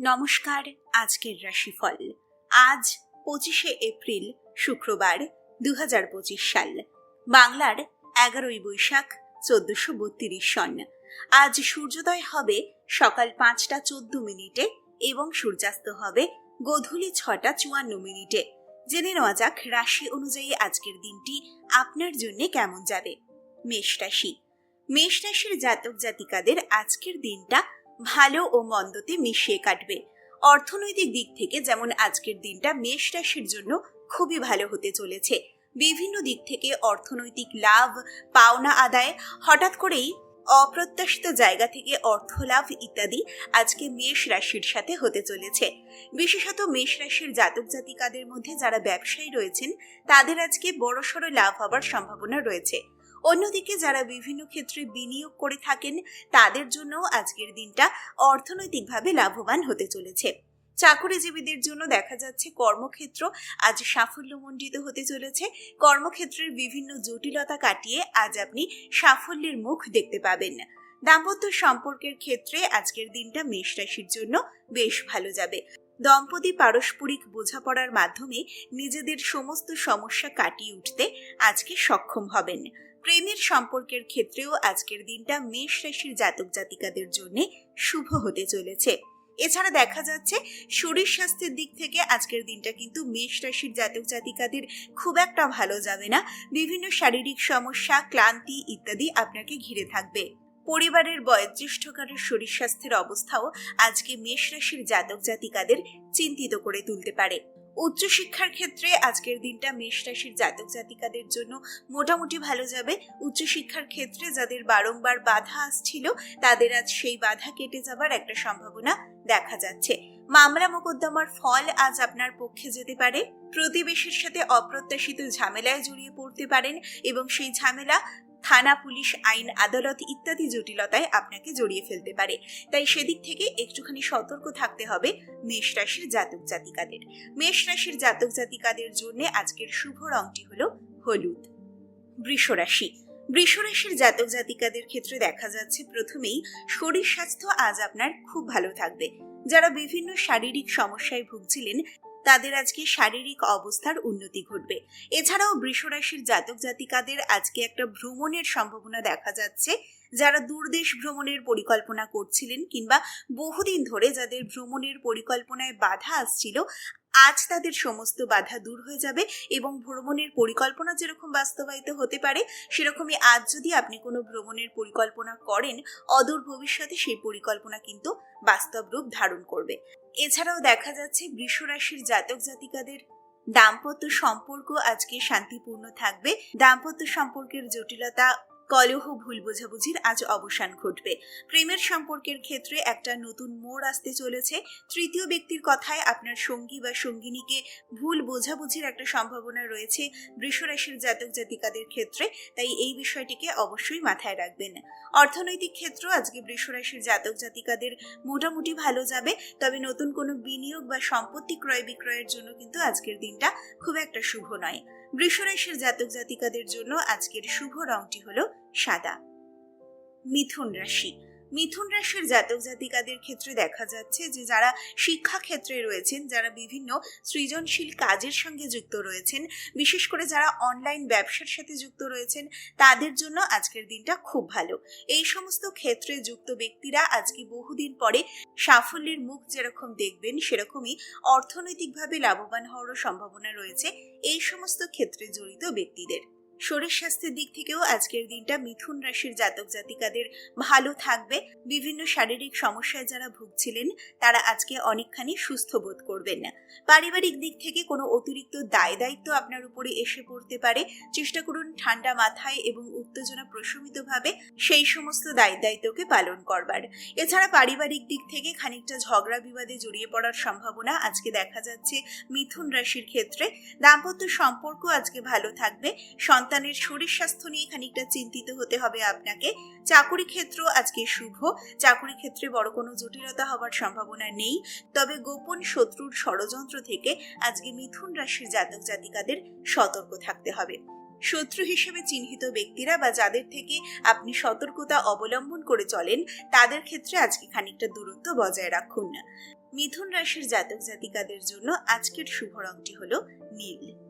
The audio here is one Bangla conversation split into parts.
নমস্কার, আজকের রাশিফল। আজ পঁচিশে এপ্রিল, শুক্রবার দু সাল। বাংলার এগারোই বৈশাখ, চোদ্দশো বত্রিশ সন। আজ সূর্যোদয় হবে সকাল পাঁচটা চোদ্দ মিনিটে এবং সূর্যাস্ত হবে গধূলি ছটা চুয়ান্ন মিনিটে। জেনে নেওয়া যাক রাশি অনুযায়ী আজকের দিনটি আপনার জন্য কেমন যাবে। মেষ রাশি। মেষ রাশির জাতক জাতিকাদের আজকের দিনটা ভালো ও মন্দতে মিশিয়ে কাটবে। অর্থনৈতিক দিক থেকে যেমন আজকের দিনটা মেষ রাশির জন্য খুবই ভালো হতে চলেছে। বিভিন্ন দিক থেকে অর্থনৈতিক লাভ, পাওনা আদায়, হঠাৎ করেই অপ্রত্যাশিত জায়গা থেকে অর্থ লাভ ইত্যাদি আজকে মেষ রাশির সাথে হতে চলেছে। বিশেষত মেষ রাশির জাতক জাতিকাদের মধ্যে যারা ব্যবসায়ী রয়েছেন, তাদের আজকে বড়সড় লাভ হবার সম্ভাবনা রয়েছে। অন্যদিকে যারা বিভিন্ন ক্ষেত্রে বিনিয়োগ করে থাকেন, তাদের জন্য আজকের দিনটা অর্থনৈতিকভাবে লাভবান হতে চলেছে। চাকরিজীবীদের জন্য দেখা যাচ্ছে কর্মক্ষেত্র আজ সাফল্যমণ্ডিত হতে চলেছে। কর্মক্ষেত্রের বিভিন্ন জটিলতা কাটিয়ে আজ আপনি সাফল্যের মুখ দেখতে পাবেন। দাম্পত্য সম্পর্কের ক্ষেত্রে আজকের দিনটা মেষ রাশির জন্য বেশ ভালো যাবে। দম্পতি পারস্পরিক বোঝাপড়ার মাধ্যমে নিজেদের সমস্ত সমস্যা কাটিয়ে উঠতে আজকে সক্ষম হবেন। প্রেমের সম্পর্কের ক্ষেত্রেও আজকের দিনটা মেষ রাশির জাতক জাতিকাদের জন্য শুভ হতে চলেছে। এছাড়া দেখা যাচ্ছে শরীর স্বাস্থ্যের দিক থেকে আজকের দিনটা কিন্তু মেষ রাশির জাতক জাতিকাদের খুব একটা ভালো যাবে না। বিভিন্ন শারীরিক সমস্যা, ক্লান্তি ইত্যাদি আপনাকে ঘিরে থাকবে। পরিবারের বয়োজ্যেষ্ঠ কারোর শরীর স্বাস্থ্যের অবস্থাও আজকে মেষ রাশির জাতক জাতিকাদের চিন্তিত করে তুলতে পারে। উচ্চশিক্ষার ক্ষেত্রে আজকের দিনটা মেষ রাশির জাতক জাতিকাদের জন্য মোটামুটি ভালো যাবে। উচ্চশিক্ষার ক্ষেত্রে যাদের বারংবার বাধা আসছিল, তাদের আজ সেই বাধা কেটে যাবার একটা সম্ভাবনা দেখা যাচ্ছে। মামলা মোকদ্দমার ফল আজ আপনার পক্ষে যেতে পারে। প্রতিবেশীর সাথে অপ্রত্যাশিত ঝামেলায় জড়িয়ে পড়তে পারেন এবং সেই ঝামেলা থানা, পুলিশ, আইন, আদালত ইত্যাদি জটিলতায় আপনাকে জড়িয়ে ফেলতে পারে। তাই সেদিক থেকে একটুখানি সতর্ক থাকতে হবে মেষ রাশির জাতক জাতিকাদের। মেষ রাশির জাতক জাতিকাদের জন্য আজকের শুভ রংটি হলো হলুদ। বৃষ রাশি। বৃষ জাতক জাতিকাদের ক্ষেত্রে দেখা যাচ্ছে প্রথমেই শরীর স্বাস্থ্য আজ আপনার খুব ভালো থাকবে। যারা বিভিন্ন শারীরিক সমস্যায় ভুগছিলেন তাদের আজকে শারীরিক অবস্থার উন্নতি ঘটবে। এছাড়াও বৃষরাশির জাতক জাতিকাদের আজকে একটা ভ্রমণের সম্ভাবনা দেখা যাচ্ছে। যারা দূরদেশ ভ্রমণের পরিকল্পনা করছিলেন কিংবা বহুদিন ধরে যাদের ভ্রমণের পরিকল্পনায় বাধা আসছিল, আজ তাদের সমস্ত বাধা দূর হয়ে যাবে এবং ভ্রমণের পরিকল্পনা যেরকম বাস্তবায়িত হতে পারে, সেরকমই আজ যদি আপনি কোনো ভ্রমণের পরিকল্পনা করেন, অদূর ভবিষ্যতে সেই পরিকল্পনা কিন্তু বাস্তব রূপ ধারণ করবে। এছাড়াও দেখা যাচ্ছে বৃষরাশির জাতক জাতিকাদের দাম্পত্য সম্পর্ক আজকে শান্তিপূর্ণ থাকবে। দাম্পত্য সম্পর্কের জটিলতা কলহ ভুল বোঝাবুঝির আজ অবসান ঘটবে। প্রেমের সম্পর্কের ক্ষেত্রে একটা নতুন মোড় আসতে চলেছে। তৃতীয় ব্যক্তির কথায় আপনার সঙ্গী বা সঙ্গিনীকে ভুল বোঝাবুঝির একটা সম্ভাবনা রয়েছে বৃষরাশির জাতক জাতিকাদের ক্ষেত্রে, তাই এই বিষয়টিকে অবশ্যই মাথায় রাখবেন। অর্থনৈতিক ক্ষেত্র আজকে বৃষরাশির জাতক জাতিকাদের মোটামুটি ভালো যাবে, তবে নতুন কোনো বিনিয়োগ বা সম্পত্তি ক্রয় বিক্রয়ের জন্য কিন্তু আজকের দিনটা খুব একটা শুভ নয়। বৃষরাশির জাতক জাতিকাদের জন্য আজকের শুভ রংটি হলো সাদা। মিথুন রাশি। মিথুন রাশির জাতক জাতিকাদের ক্ষেত্রে দেখা যাচ্ছে যে যারা শিক্ষা ক্ষেত্রে রয়েছেন, যারা বিভিন্ন সৃজনশীল কাজের সঙ্গে যুক্ত রয়েছেন, বিশেষ করে যারা অনলাইন ব্যবসার সাথে যুক্ত রয়েছেন, তাদের জন্য আজকের দিনটা খুব ভালো। এই সমস্ত ক্ষেত্রে যুক্ত ব্যক্তিরা আজকে বহুদিন পরে সাফল্যের মুখ যেরকম দেখবেন, সেরকমই অর্থনৈতিকভাবে লাভবান হওয়ারও সম্ভাবনা রয়েছে। এই সমস্ত ক্ষেত্রে জড়িত ব্যক্তিদের। শরীর স্বাস্থ্যের দিক থেকেও আজকের দিনটা মিথুন রাশির জাতক জাতিকাদের ভালো থাকবে। বিভিন্ন শারীরিক সমস্যায় যারা ভুগছিলেন, তারা আজকে অনেকখানি সুস্থ বোধ করবেন। না পারিবারিক দিক থেকে কোনো অতিরিক্ত দায় দায়িত্ব আপনার উপরে এসে পড়তে পারে। চেষ্টা করুন ঠান্ডা মাথায় এবং উত্তেজনা প্রশমিতভাবে সেই সমস্ত দায় দায়িত্বকে পালন করবার। এছাড়া পারিবারিক দিক থেকে খানিকটা ঝগড়া বিবাদে জড়িয়ে পড়ার সম্ভাবনা আজকে দেখা যাচ্ছে মিথুন রাশির ক্ষেত্রে। দাম্পত্য সম্পর্ক আজকে ভালো থাকবে সন্তানের শরীর স্বাস্থ্য নিয়ে খানিকটা চিন্তিত হতে হবে আপনাকে। চাকুরি ক্ষেত্র আজকে শুভ। চাকুরি ক্ষেত্রে বড় কোনো জটিলতা হওয়ার সম্ভাবনা নেই। তবে গোপন শত্রুর ষড়যন্ত্র থেকে আজকে মিথুন রাশির জাতক জাতিকাদের সতর্ক থাকতে হবে। শত্রু হিসেবে চিহ্নিত ব্যক্তিরা বা যাদের থেকে আপনি সতর্কতা অবলম্বন করে চলেন, তাদের ক্ষেত্রে আজকে খানিকটা দূরত্ব বজায় রাখুন। না মিথুন রাশির জাতক জাতিকাদের জন্য আজকের শুভ রংটি হলো নীল।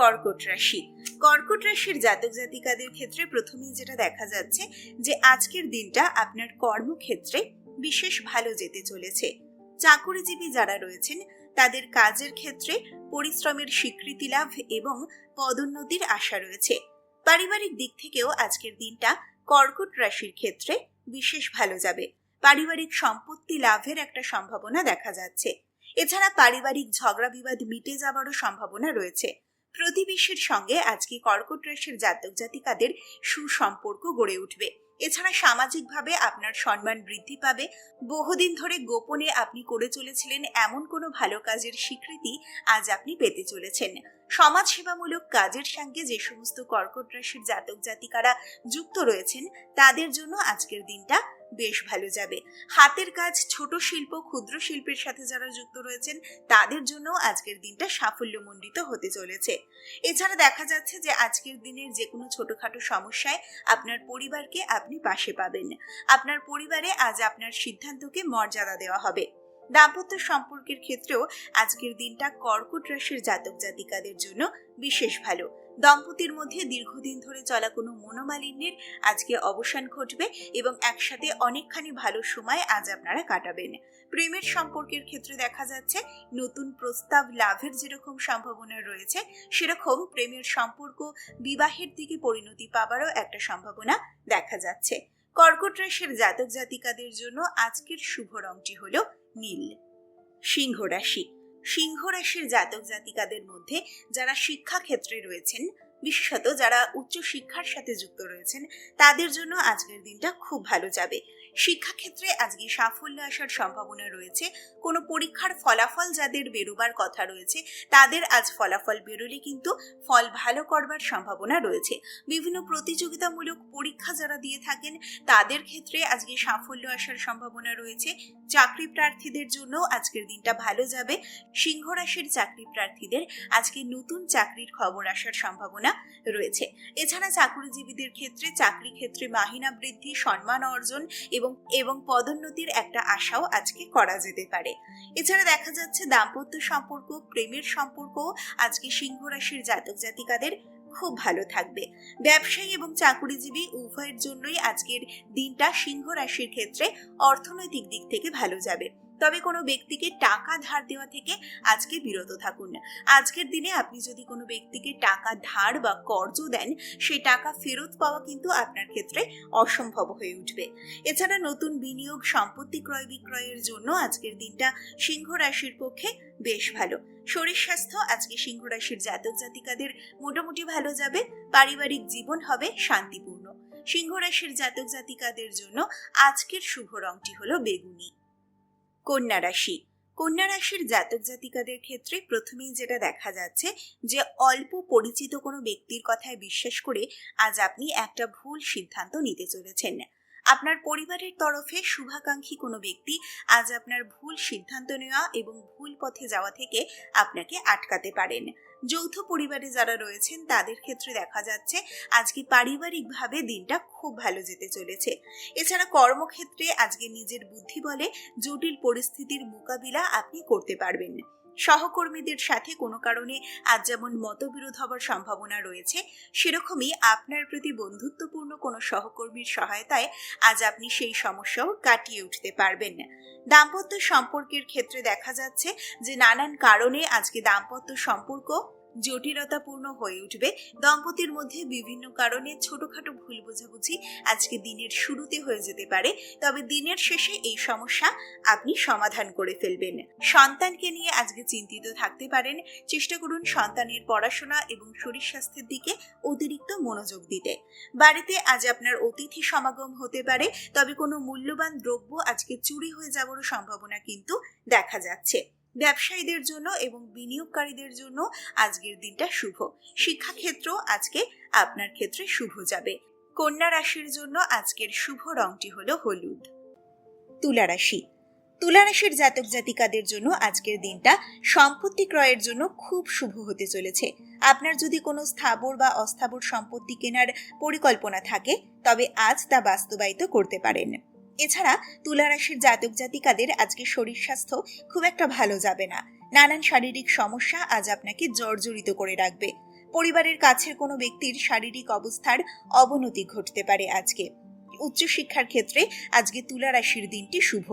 কর্কট রাশি। কর্কট রাশির জাতক জাতিকাদের ক্ষেত্রে প্রথমেই যেটা দেখা যাচ্ছে যে, আজকের দিনটা আপনার কর্মক্ষেত্রে বিশেষ ভালো যেতে চলেছে। চাকুরিজীবী যারা রয়েছেন, তাদের কাজের ক্ষেত্রে পরিশ্রমের স্বীকৃতি লাভ এবং পদোন্নতির আশা রয়েছে। পারিবারিক দিক থেকেও আজকের দিনটা কর্কট রাশির ক্ষেত্রে বিশেষ ভালো যাবে। পারিবারিক সম্পত্তি লাভের একটা সম্ভাবনা দেখা যাচ্ছে। এছাড়া পারিবারিক ঝগড়া বিবাদ মিটে যাবারও সম্ভাবনা রয়েছে। প্রতিবেশীর সঙ্গে আজকে কর্কট রাশির জাতক জাতিকাদের সুসম্পর্ক গড়ে উঠবে। এছাড়া সামাজিকভাবে আপনার সম্মান বৃদ্ধি পাবে। বহুদিন ধরে গোপনে আপনি করে চলেছিলেন এমন কোনো ভালো কাজের স্বীকৃতি আজ আপনি পেতে চলেছেন। সমাজ সেবামূলক কাজের সঙ্গে যে সমস্ত কর্কট রাশির জাতক জাতিকারা যুক্ত রয়েছেন, তাদের জন্য আজকের দিনটা বেশ ভালো যাবে। হাতের কাজ ছোট শিল্প, ক্ষুদ্র শিল্পের সাথে যারা যুক্ত রয়েছেন, তাদের জন্য আজকের দিনটা সাফল্যমণ্ডিত হতে চলেছে। এছাড়া দেখা যাচ্ছে যে আজকের দিনের যে কোনো ছোটখাটো সমস্যায় আপনার পরিবারকে আপনি পাশে পাবেন। আপনার পরিবারে আজ আপনার সিদ্ধান্তকে মর্যাদা দেওয়া হবে। দাম্পত্য সম্পর্কের ক্ষেত্রেও আজকের দিনটা কর্কট রাশির জাতক জাতিকাদের জন্য বিশেষ ভালো। দম্পতির মধ্যে দীর্ঘদিন ধরে চলা কোনো মনোমালিন্যের আজকে অবসান ঘটবে এবং একসাথে অনেকখানি ভালো সময় আজ আপনারা কাটাবেন। প্রেমের সম্পর্কের ক্ষেত্রে দেখা যাচ্ছে নতুন প্রস্তাব লাভের যেরকম সম্ভাবনা রয়েছে, সেরকম প্রেমের সম্পর্ক বিবাহের দিকে পরিণতি পাবারও একটা সম্ভাবনা দেখা যাচ্ছে। কর্কট রাশির জাতক জাতিকাদের জন্য আজকের শুভ রংটি হলো নীল। সিংহ রাশি। সিংহ রাশির জাতক জাতিকাদের মধ্যে যারা শিক্ষা ক্ষেত্রে রয়েছেন, বিশেষত যারা উচ্চ শিক্ষার সাথে যুক্ত রয়েছেন, তাদের জন্য আজকের দিনটা খুব ভালো যাবে। শিক্ষাক্ষেত্রে আজকে সাফল্য আসার সম্ভাবনা রয়েছে। কোনো পরীক্ষার ফলাফল যাদের বেরোবার কথা রয়েছে, তাদের আজ ফলাফল বেরোলে কিন্তু ফল ভালো করবার সম্ভাবনা রয়েছে। বিভিন্ন প্রতিযোগিতামূলক পরীক্ষা যারা দিয়ে থাকেন, তাদের ক্ষেত্রে আজকে সাফল্য আসার সম্ভাবনা রয়েছে। চাকরি প্রার্থীদের জন্য আজকের দিনটা ভালো যাবে। সিংহ রাশির চাকরি প্রার্থীদের আজকে নতুন চাকরির খবর আসার সম্ভাবনা রয়েছে। এছাড়া চাকরিজীবীদের ক্ষেত্রে চাকরি ক্ষেত্রে মাহিনা বৃদ্ধি, সম্মান অর্জন এবং এবং পদোন্নতির একটা আশাও আজকে করা যেতে পারে। এছাড়া দেখা যাচ্ছে দাম্পত্য সম্পর্ক, প্রেমের সম্পর্ক আজকে সিংহ রাশির জাতক জাতিকাদের খুব ভালো থাকবে। ব্যবসায়ী এবং চাকুরিজীবী উভয়ের জন্যই আজকের দিনটা সিংহ রাশির ক্ষেত্রে অর্থনৈতিক দিক থেকে ভালো যাবে। তবে কোনো ব্যক্তিকে টাকা ধার দেওয়া থেকে আজকে বিরত থাকুন আজকের দিনে আপনি যদি কোনো ব্যক্তিকে টাকা ধার বা কর্জ দেন সেই টাকা ফেরত পাওয়া কিন্তু আপনার ক্ষেত্রে অসম্ভব হয়ে উঠবে। এছাড়া নতুন বিনিয়োগ, সম্পত্তি ক্রয় বিক্রয়ের জন্য আজকের দিনটা সিংহ রাশির পক্ষে বেশ ভালো। শরীর স্বাস্থ্য, আজকে সিংহ রাশির জাতক জাতিকাদের মোটামুটি ভালো যাবে, পারিবারিক জীবন হবে শান্তিপূর্ণ। সিংহ রাশির জাতক জাতিকাদের জন্য আজকের শুভ রংটি হলো বেগুনি। কন্যা রাশি। কন্যা রাশির জাতক জাতিকাদের ক্ষেত্রে প্রথমেই যেটা দেখা যাচ্ছে যে, অল্প পরিচিত কোনো ব্যক্তির কথায় বিশ্বাস করে আজ আপনি একটা ভুল সিদ্ধান্ত নিতে চলেছেন। আপনার পরিবারের তরফে শুভাকাঙ্ক্ষী কোনো ব্যক্তি আজ আপনার ভুল সিদ্ধান্ত নেওয়া এবং ভুল পথে যাওয়া থেকে আপনাকে আটকাতে পারেন। যৌথ পরিবারে যারা রয়েছেন তাদের ক্ষেত্রে দেখা যাচ্ছে আজকে পারিবারিকভাবে দিনটা খুব ভালো যেতে চলেছে। এছাড়া কর্মক্ষেত্রে আজকে নিজের বুদ্ধি বলে জটিল পরিস্থিতির মোকাবিলা আপনি করতে পারবেন। সহকর্মীদের সাথে কোনো কারণে আজ যেমন মতবিরোধ হবার সম্ভাবনা রয়েছে, সেরকমই আপনার প্রতি বন্ধুত্বপূর্ণ কোনো সহকর্মীর সহায়তায় আজ আপনি সেই সমস্যাও কাটিয়ে উঠতে পারবেন। দাম্পত্য সম্পর্কের ক্ষেত্রে দেখা যাচ্ছে যে নানান কারণে আজকে দাম্পত্য সম্পর্ক জটিলতাপূর্ণ হয়ে উঠবে। দম্পতির মধ্যে বিভিন্ন কারণে ছোটখাটো ভুল বোঝাবুঝি আজকে দিনের শুরুতে হয়ে যেতে পারে। তবে দিনের শেষে এই সমস্যা আপনি সমাধান করে ফেলবেন। সন্তানকে নিয়ে আজকে চিন্তিত থাকতে পারেন। চেষ্টা করুন সন্তানের পড়াশোনা এবং শরীর স্বাস্থ্যের দিকে অতিরিক্ত মনোযোগ দিতে। বাড়িতে আজ আপনার অতিথি সমাগম হতে পারে, তবে কোনো মূল্যবান দ্রব্য আজকে চুরি হয়ে যাওয়ারও সম্ভাবনা কিন্তু দেখা যাচ্ছে। ব্যবসায়ীদের জন্য এবং বিনিয়োগকারীদের জন্য আজকের দিনটা শুভ। শিক্ষাক্ষেত্র আজকে আপনার ক্ষেত্রে শুভ যাবে। কন্যা রাশির জন্য আজকের শুভ রংটি হলো হলুদ। তুলা রাশি। তুলারাশির জাতক জাতিকাদের জন্য আজকের দিনটা সম্পত্তি ক্রয়ের জন্য খুব শুভ হতে চলেছে। আপনার যদি কোনো স্থাবর বা অস্থাবর সম্পত্তি কেনার পরিকল্পনা থাকে, তবে আজ তা বাস্তবায়িত করতে পারেন। এছাড়া তুলারাশির জাতক জাতিকাদের আজকে শরীর স্বাস্থ্য খুব একটা ভালো যাবে না। নানান শারীরিক সমস্যা আজ আপনাকে জর্জরিত করে রাখবে। পরিবারের কাছের কোনো ব্যক্তির শারীরিক অবস্থার অবনতি ঘটতে পারে আজকে। উচ্চশিক্ষার ক্ষেত্রে আজকে তুলা রাশির দিনটি শুভ।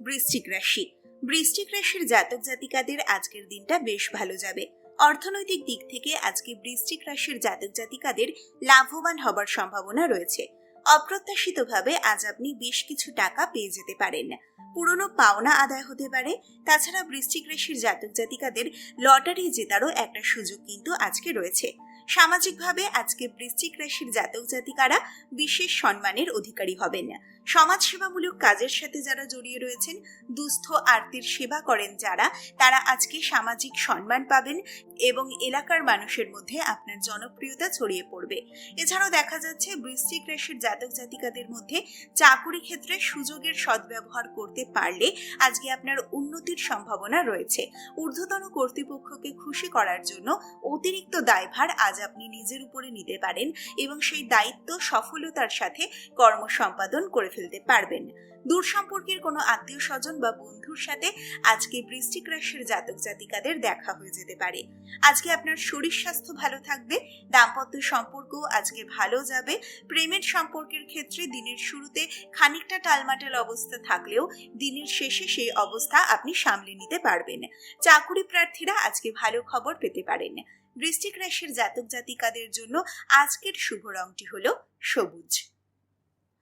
বৃশ্চিক রাশি। বৃশ্চিক রাশির জাতক জাতিকাদের আজকের দিনটা বেশ ভালো যাবে। অর্থনৈতিক দিক থেকে আজকে বৃশ্চিক রাশির জাতক জাতিকাদের লাভবান হবার সম্ভাবনা রয়েছে। অপ্রত্যাশিতভাবে আজ আপনি বেশ কিছু টাকা পেয়ে যেতে পারেন। পুরনো পাওনা আদায় হতে পারে, তাছাড়া বৃষ্টিক রাশির জাতক জাতিকাদের লটারি জেতারও একটা সুযোগ কিন্তু আজকে রয়েছে। সামাজিকভাবে আজকে বৃশ্চিক রাশির জাতক জাতিকারা বিশেষ সম্মানের অধিকারী হবেন। সমাজসেবামূলক কাজের সাথে যারা জড়িয়ে রয়েছেন, দুস্থ আর্তের সেবা করেন যারা, তারা আজকে সামাজিক সম্মান পাবেন এবং এলাকার মানুষের মধ্যে আপনার জনপ্রিয়তা ছড়িয়ে পড়বে। এছাড়াও দেখা যাচ্ছে বৃশ্চিক রাশির জাতক জাতিকাদের মধ্যে চাকুরি ক্ষেত্রে সুযোগের সদ্ব্যবহার করতে পারলে আজকে আপনার উন্নতির সম্ভাবনা রয়েছে। ঊর্ধ্বতন কর্তৃপক্ষকে খুশি করার জন্য অতিরিক্ত দায়ভার আজ আপনি নিজের উপরে নিতে পারেন এবং সেই দায়িত্ব, সফলতার সাথে কর্ম সম্পাদন করে ফেলতে পারবেন। দূর সম্পর্কের কোনো আত্মীয় স্বজন বা বন্ধুর সাথে আজকে বৃষ্টিক রাশির জাতক জাতিকাদের দেখা হয়ে যেতে পারে। আজকে আপনার শরীর স্বাস্থ্য ভালো থাকবে, দাম্পত্য সম্পর্ক আজকে ভালো যাবে, প্রেমের সম্পর্কের ক্ষেত্রে দিনের শুরুতে খানিকটা টালমাটাল অবস্থা থাকলেও দিনের শেষে সেই অবস্থা আপনি সামলে নিতে পারবেন। চাকুরি প্রার্থীরা আজকে ভালো খবর পেতে পারেন। বৃষ্টিক রাশির জাতক জাতিকাদের জন্য আজকের শুভ রংটি হলো সবুজ।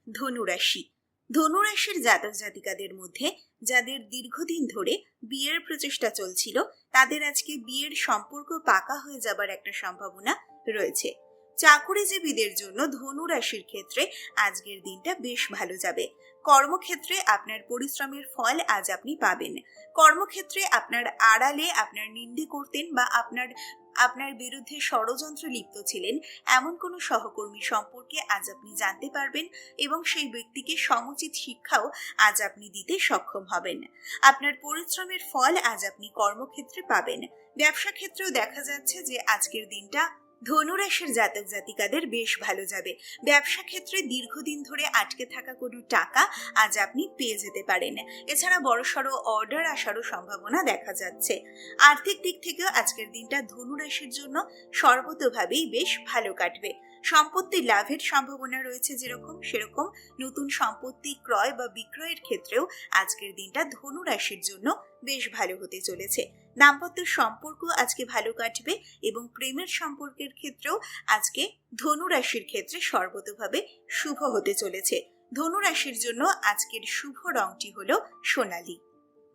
ধনুরাশি ধনুরাশির জাতক জাতিকাদের মধ্যে যাদের দীর্ঘদিন ধরে বিয়ের প্রচেষ্টা চলছিল, তাদের আজকে বিয়ের সম্পর্ক পাকা হয়ে যাবার একটা সম্ভাবনা রয়েছে। চাকুরিজীবীদের জন্য ধনু রাশির ক্ষেত্রে আজকের দিনটা বেশ ভালো যাবে। কর্মক্ষেত্রে আপনার পরিশ্রমের ফল আজ আপনি পাবেন। কর্মক্ষেত্রে আপনার আড়ালে আপনার নিন্দে করতেন বা আপনার আপনার বিরুদ্ধে ষড়যন্ত্র লিপ্ত ছিলেন, এমন কোনো সহকর্মী সম্পর্কে আজ আপনি জানতে পারবেন এবং সেই ব্যক্তিকে সমুচিত শিক্ষাও আজ আপনি দিতে সক্ষম হবেন। আপনার পরিশ্রমের ফল আজ আপনি কর্মক্ষেত্রে পাবেন। ব্যবসা ক্ষেত্রেও দেখা যাচ্ছে যে আজকের দিনটা ধনুরাশির জাতক জাতিকাদের বেশ ভালো যাবে। ব্যবসা ক্ষেত্রে দীর্ঘদিন ধরে আটকে থাকা কোনো টাকা আজ আপনি পেয়ে যেতে পারেন। এছাড়া বড়সড় অর্ডার আসারও সম্ভাবনা দেখা যাচ্ছে। আর্থিক দিক থেকেও আজকের দিনটা ধনুরাশির জন্য সর্বতভাবেই বেশ ভালো কাটবে। সম্পত্তি লাভের সম্ভাবনা রয়েছে যেরকম সেরকম নতুন সম্পত্তি ক্রয় বা বিক্রয়ের ক্ষেত্রেও আজকের দিনটা ধনু রাশির জন্য বেশ ভালো হতে চলেছে। দাম্পত্য সম্পর্ক আজকে ভালো কাটবে এবং প্রেমের সম্পর্কের ক্ষেত্রেও আজকে ধনু রাশির ক্ষেত্রে সর্বতভাবে শুভ হতে চলেছে। ধনু রাশির জন্য আজকের শুভ রংটি হলো সোনালি।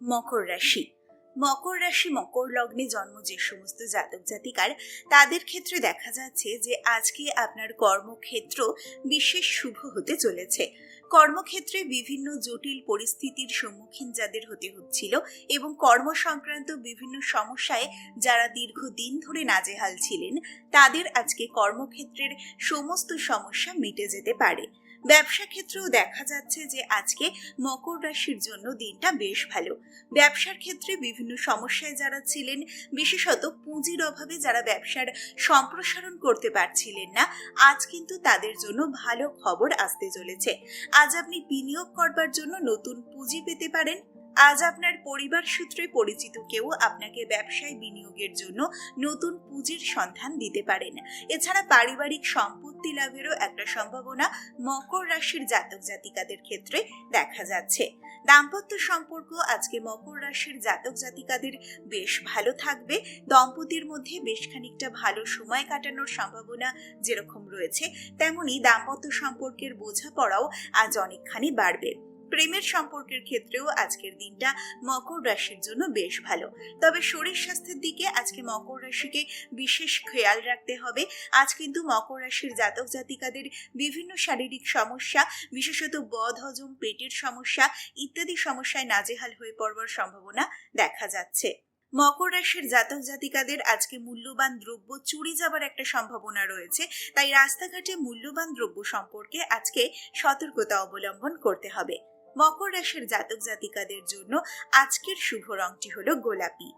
মকর রাশি। মকর রাশি, মকর লগ্নে জন্ম যে সমস্ত জাতক জাতিকার, তাদের ক্ষেত্রে দেখা যাচ্ছে যে আজকে আপনার কর্মক্ষেত্র বিশেষ শুভ হতে চলেছে। কর্মক্ষেত্রে বিভিন্ন জটিল পরিস্থিতির সম্মুখীন যাদের হতে হচ্ছিল এবং কর্ম সংক্রান্ত বিভিন্ন সমস্যায় যারা দীর্ঘদিন ধরে নাজেহাল ছিলেন, তাদের আজকে কর্মক্ষেত্রের সমস্ত সমস্যা মিটে যেতে পারে। ব্যবসা ক্ষেত্রেও দেখা যাচ্ছে যে আজকে মকর রাশির জন্য দিনটা বেশ ভালো। ব্যবসার ক্ষেত্রে বিভিন্ন সমস্যায় যারা ছিলেন, বিশেষত পুঁজির অভাবে যারা ব্যবসার সম্প্রসারণ করতে পারছিলেন না, আজ কিন্তু তাদের জন্য ভালো খবর আসতে চলেছে। আজ আপনি বিনিয়োগ করবার জন্য নতুন পুঁজি পেতে পারেন। আজ আপনার পরিবার সূত্রে পরিচিত কেউ আপনাকে ব্যবসায় বিনিয়োগের জন্য নতুন পুঁজির সন্ধান দিতে পারেন। এছাড়া পারিবারিক সম্পত্তি লাভেরও একটা সম্ভাবনা মকর রাশির জাতক জাতিকাদের ক্ষেত্রে দেখা যাচ্ছে। দাম্পত্য সম্পর্ক আজকে মকর রাশির জাতক জাতিকাদের বেশ ভালো থাকবে। দম্পতির মধ্যে বেশ খানিকটা ভালো সময় কাটানোর সম্ভাবনা যেরকম রয়েছে, তেমনি দাম্পত্য সম্পর্কের বোঝাপড়াও আজ অনেকখানি বাড়বে। প্রেমের সম্পর্কের ক্ষেত্রেও আজকের দিনটা মকর রাশির জন্য বেশ ভালো। তবে শরীর স্বাস্থ্যের দিকে আজকে মকর রাশিকে বিশেষ খেয়াল রাখতে হবে। আজ কিন্তু মকর রাশির জাতক জাতিকাদের বিভিন্ন শারীরিক সমস্যা, বিশেষত বদ, হজম, পেটের সমস্যা ইত্যাদি সমস্যায় নাজেহাল হয়ে পড়বার সম্ভাবনা দেখা যাচ্ছে। মকর রাশির জাতক জাতিকাদের আজকে মূল্যবান দ্রব্য চুরি যাবার একটা সম্ভাবনা রয়েছে। তাই রাস্তাঘাটে মূল্যবান দ্রব্য সম্পর্কে আজকে সতর্কতা অবলম্বন করতে হবে। মকর রাশির জাতক জাতিকাদের জন্য আজকের শুভ রংটি হলো গোলাপি।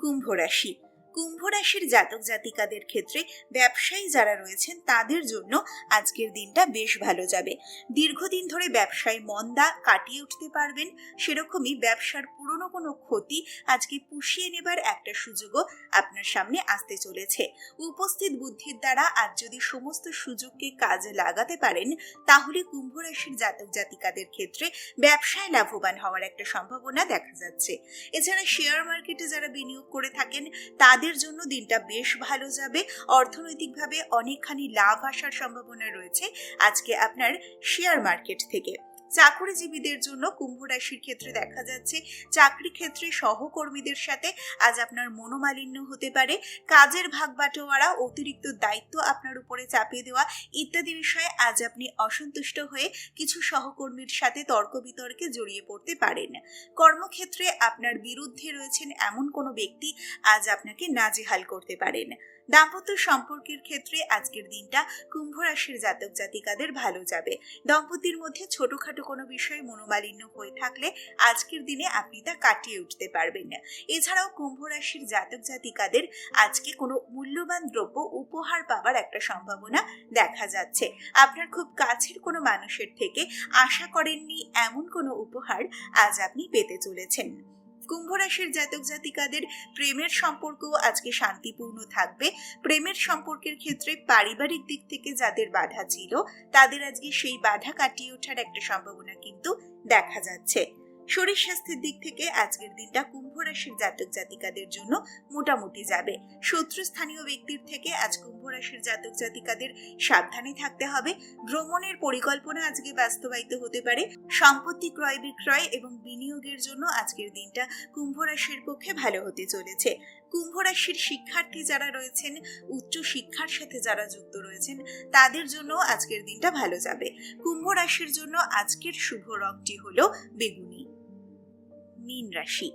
কুম্ভ রাশি। কুম্ভ রাশির জাতক জাতিকাদের ক্ষেত্রে ব্যবসায়ী যারা রয়েছেন, তাদের জন্য আজকের দিনটা বেশ ভালো যাবে। দীর্ঘদিন ধরে ব্যবসায় মন্দা কাটিয়ে উঠতে পারবেন, সেরকমই ব্যবসার পুরনো কোনো ক্ষতি আজকে পুষিয়ে নেবার একটা সুযোগও আপনার সামনে আসতে চলেছে। উপস্থিত বুদ্ধির দ্বারা আজ যদি সমস্ত সুযোগকে কাজে লাগাতে পারেন, তাহলে কুম্ভ রাশির জাতক জাতিকাদের ক্ষেত্রে ব্যবসায় লাভবান হওয়ার একটা সম্ভাবনা দেখা যাচ্ছে। এছাড়া শেয়ার মার্কেটে যারা বিনিয়োগ করে থাকেন, তাদের জন্য দিনটা বেশ ভালো যাবে। অর্থনৈতিকভাবে অনেকখানি লাভ আসার সম্ভাবনা রয়েছে। আজকে আপনার শেয়ার মার্কেট থেকে। চাকরিজীবীদের জন্য কুম্ভ রাশির ক্ষেত্রে দেখা যাচ্ছে, চাকরি ক্ষেত্রে সহকর্মীদের সাথে আজ আপনার মনোমালিন্য হতে পারে, কাজের ভাগ বাটোয়ারা, অতিরিক্ত দায়িত্ব আপনার উপরে চাপিয়ে দেওয়া ইত্যাদি বিষয়ে আজ আপনি অসন্তুষ্ট হয়ে কিছু সহকর্মীর সাথে তর্ক বিতর্কে জড়িয়ে পড়তে পারেন। কর্মক্ষেত্রে আপনার বিরুদ্ধে রয়েছেন এমন কোনো ব্যক্তি আজ আপনাকে নাজেহাল করতে পারেন। দাম্পত্য সম্পর্কের ক্ষেত্রে আজকের দিনটা কুম্ভ রাশির জাতক জাতিকাদের ভালো যাবে। দম্পতির মধ্যে ছোটখাটো কোনো বিষয়ে মনোমালিন্য হয়ে থাকলে আজকের দিনে আপনি তা কাটিয়ে উঠতে পারবেন না। এছাড়াও কুম্ভ রাশির জাতক জাতিকাদের আজকে কোনো মূল্যবান দ্রব্য উপহার পাওয়ার একটা সম্ভাবনা দেখা যাচ্ছে। আপনার খুব কাছের কোনো মানুষের থেকে আশা করেননি এমন কোনো উপহার আজ আপনি পেতে চলেছেন। কুম্ভ রাশির জাতক জাতিকাদের প্রেমের সম্পর্ক আজকে শান্তিপূর্ণ থাকবে। প্রেমের সম্পর্কের ক্ষেত্রে পারিবারিক দিক থেকে যাদের বাধা ছিল, তাদের আজকে সেই বাধা কাটিয়ে ওঠার একটা সম্ভাবনা কিন্তু দেখা যাচ্ছে। শরীর স্বাস্থ্যের দিক থেকে আজকের দিনটা কুম্ভ রাশির জাতক জাতিকাদের জন্য মোটামুটি যাবে। শত্রু স্থানীয় ব্যক্তির থেকে আজ কুম্ভ রাশির জাতক জাতিকাদের সাবধানে থাকতে হবে। ভ্রমণের পরিকল্পনা আজকে বাস্তবায়িত হতে পারে। সম্পত্তি ক্রয় বিক্রয় এবং বিনিয়োগের জন্য আজকের দিনটা কুম্ভ রাশির পক্ষে ভালো হতে চলেছে। কুম্ভ রাশির শিক্ষার্থী যারা রয়েছেন, উচ্চ শিক্ষার সাথে যারা যুক্ত রয়েছেন, তাদের জন্য আজকের দিনটা ভালো যাবে। কুম্ভ রাশির জন্য আজকের শুভ রংটি হলো বেগুনি। মীন রাশি।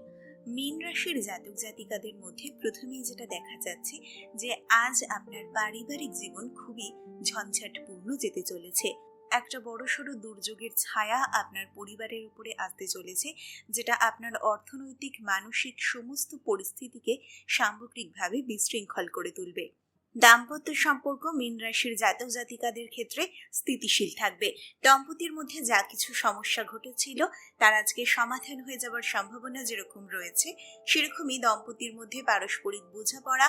মীন রাশির জাতক জাতিকাদের মধ্যে প্রথমেই যেটা দেখা যাচ্ছে যে আজ আপনার পারিবারিক জীবন খুবই ঝঞ্ঝাটপূর্ণ যেতে চলেছে। একটা বড়সড় দুর্যোগের ছায়া আপনার পরিবারের উপরে আসতে চলেছে, যেটা আপনার অর্থনৈতিক, মানসিক সমস্ত পরিস্থিতিকে সামগ্রিকভাবে বিশৃঙ্খল করে তুলবে। দাম্পত্য সম্পর্ক মীন রাশির জাতক জাতিকাদের ক্ষেত্রে স্থিতিশীল থাকবে। দম্পতির মধ্যে যা কিছু সমস্যা ঘটেছিল, তার আজকে সমাধান হয়ে যাওয়ার সম্ভাবনা যেরকম রয়েছে, সেরকমই দম্পতির মধ্যে পারস্পরিক বোঝাপড়া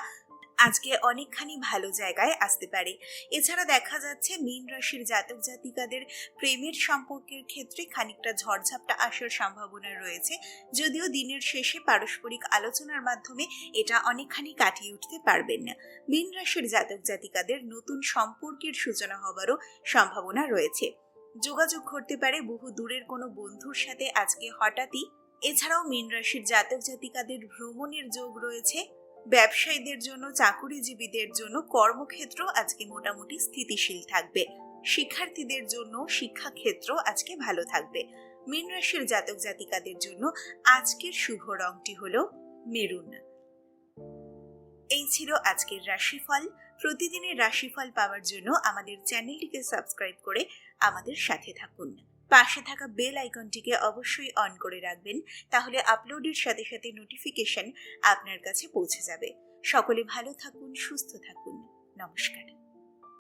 আজকে অনেকখানি ভালো জায়গায় আসতে পারে। এছাড়া দেখা যাচ্ছে মীন রাশির জাতক জাতিকাদের প্রেমের সম্পর্কের ক্ষেত্রে খানিকটা ঝড়ঝাপটা আসার সম্ভাবনা রয়েছে। যদিও দিনের শেষে পারস্পরিক আলোচনার মাধ্যমে এটা অনেকখানি কাটিয়ে উঠতে পারবেন না। মীন রাশির জাতক জাতিকাদের নতুন সম্পর্কের সূচনা হবারও সম্ভাবনা রয়েছে। যোগাযোগ করতে পারে, বহু দূরের কোনো বন্ধুর সাথে আজকে হঠাৎই। এছাড়াও মীন রাশির জাতক জাতিকাদের ভ্রমণের যোগ রয়েছে। ব্যবসায়ীদের জন্য, চাকুরিজীবীদের জন্য কর্মক্ষেত্র আজকে মোটামুটি স্থিতিশীল থাকবে। শিক্ষার্থীদের জন্য শিক্ষাক্ষেত্র আজকে ভালো থাকবে। মীন রাশির জাতক জাতিকাদের জন্য আজকের শুভ রংটি হলো মেরুন। এই ছিল আজকের রাশিফল। প্রতিদিনের রাশিফল পাওয়ার জন্য আমাদের চ্যানেলটিকে সাবস্ক্রাইব করে আমাদের সাথে থাকুন। পাশে থাকা বেল আইকনটিকে অবশ্যই অন করে রাখবেন, তাহলে আপলোডের সাথে সাথে নোটিফিকেশন আপনার কাছে পৌঁছে যাবে। সকলে ভালো থাকুন, সুস্থ থাকুন। নমস্কার।